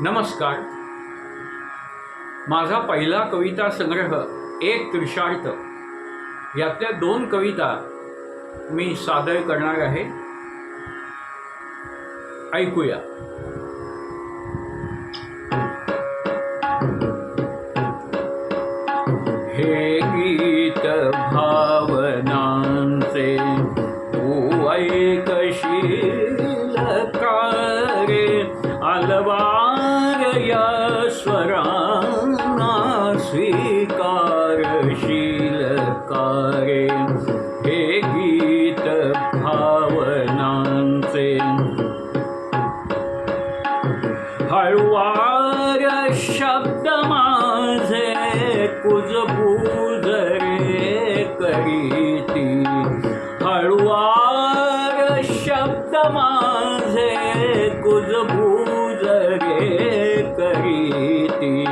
नमस्कार. माझा पहिला कविता संग्रह एक त्रिशार्थ. यातल्या दोन कविता मी सादर करणार आहे. ऐकूया. हे गीत भावनांचे तू ऐकशील का रे? स्वरांना स्वीकारशील कारे. हे गीत भावनांचे. हळवार शब्द माझे कुजबूज रे करीती. हळवार शब्द माझे कुजबूज रे करीती.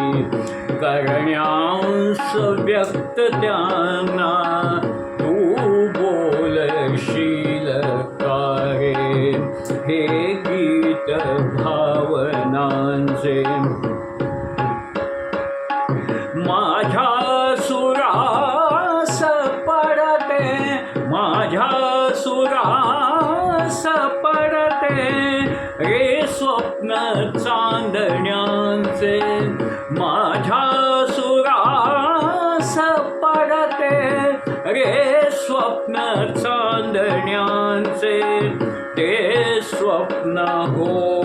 करण्यास व्यक्त त्यांना. तू बोलशील का रे हे गीत भावनांचे रे स्वप्न चांदण्यांचे माझ्या सुरास पडते. रे स्वप्न चांदण्यांचे ते स्वप्न हो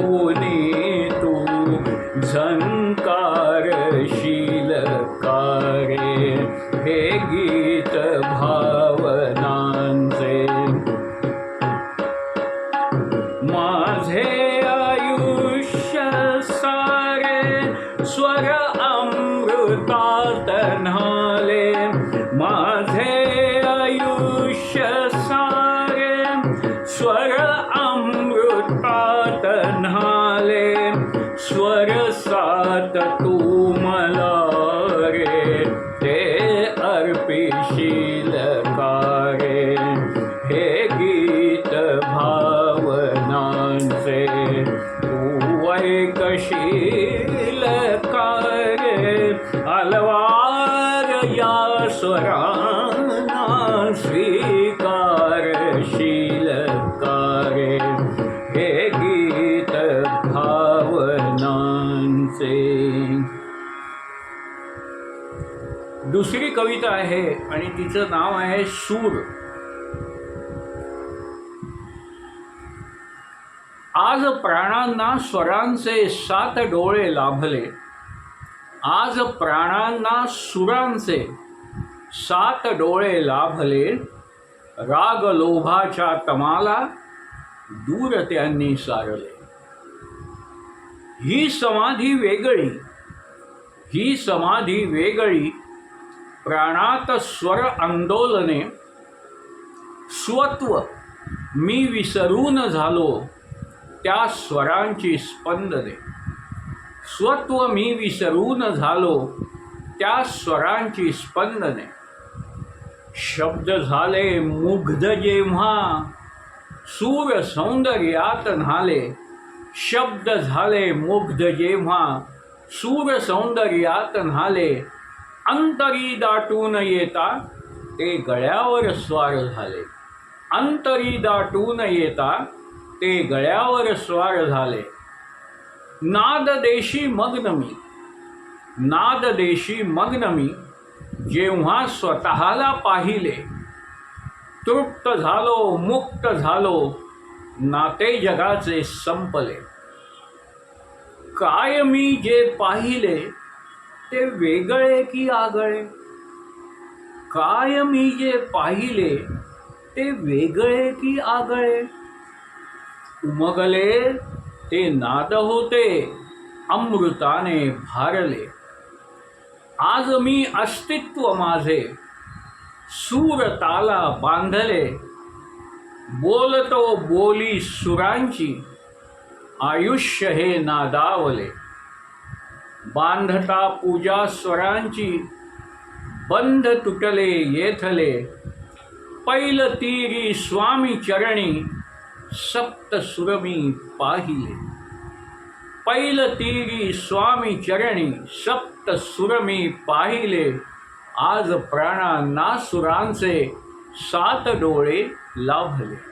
माझे आयुष्य सारे स्वर अमृतात न्हाले माझे आयुष्य सारे स्वर अमृतात न्हाले स्वर सात तू मला स्वरांना स्वीकारशील कारे हे गीत भावनांचे. दुसरी कविता आहे आणि तिचं नाव आहे सूर. आज प्राणांना स्वरांचे सात डोळे लाभले. आज प्राणांना सुरांचे सात डोळे लाभले राग लोभाच्या तमाला दूर त्यांनी सारले. ही समाधी वेगळी ही समाधी वेगळी प्राणात स्वर आंदोलने स्वत्व मी विसरून झालो त्या स्वरांची स्पंदने. स्वत्व मी विसरून झालो त्या स्वरांची स्पंदने. शब्द झाले मुग्ध जेव्हा सूर सौंदर्यात न्हाले शब्द झाले मुग्ध जेव्हा सूर सौंदर्यात न्हाले अंतरी दाटून येता ते गळ्यावर स्वार झाले. अंतरी दाटून येता ते गळ्यावर स्वार झाले. नाद देशी मग्न मी. नाद देशी मग्न मी. जेव्हा स्वतःला पाहिले तृप्त झालो मुक्त झालो नाते जगाचे संपले. काय मी जे पाहिले ते वेगळे की आगळे? काय मी जे पाहिले ते वेगळे की आगळे? उमगले ते नाद होते अमृताने भारले. आज मी अस्तित्व माझे सूर ताला बांधले बोलतो बोली सुरांची आयुष्य हे नादावले. बांधता पूजा स्वरांची बंध तुटले येथले. पैल तीरी स्वामी चरणी सप्त सुरमी पाहिले. पैल तीरी स्वामी चरणी सप्त सुरमी पाहिले. आज प्राणा नासुरांचे सात डोळे लाभले.